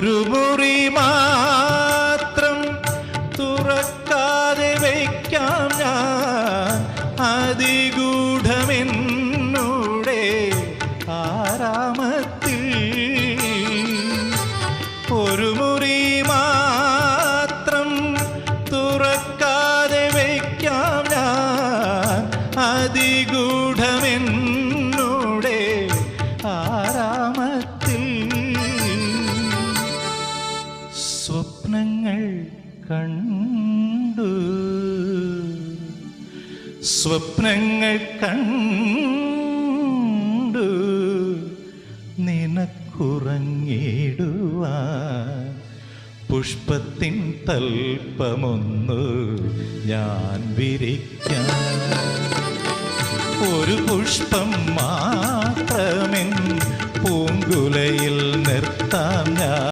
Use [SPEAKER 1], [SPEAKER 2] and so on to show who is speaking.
[SPEAKER 1] ഒരു മുറി മാത്രം തുറക്കാതെ വയ്ക്കാം ഞാൻ. അതിഗൂഢമെന്നൂടെ ആരാമത്തിൽ ഒരു മുറി മാത്രം തുറക്കാതെ വയ്ക്കാം ഞാൻ. അതിഗൂഢമെന്നൂടെ സ്വപ്നങ്ങൾ കണ്ടു. സ്വപ്നങ്ങൾ കണ്ടു. നിനക്കുറങ്ങിടുവാ പുഷ്പത്തിൻ തൽപ്പമൊന്നു ഞാൻ വിരിക്കാം. ഒരു പുഷ്പം മാത്രമെൻ പൂങ്കുലയിൽ നിർത്താം ഞാൻ.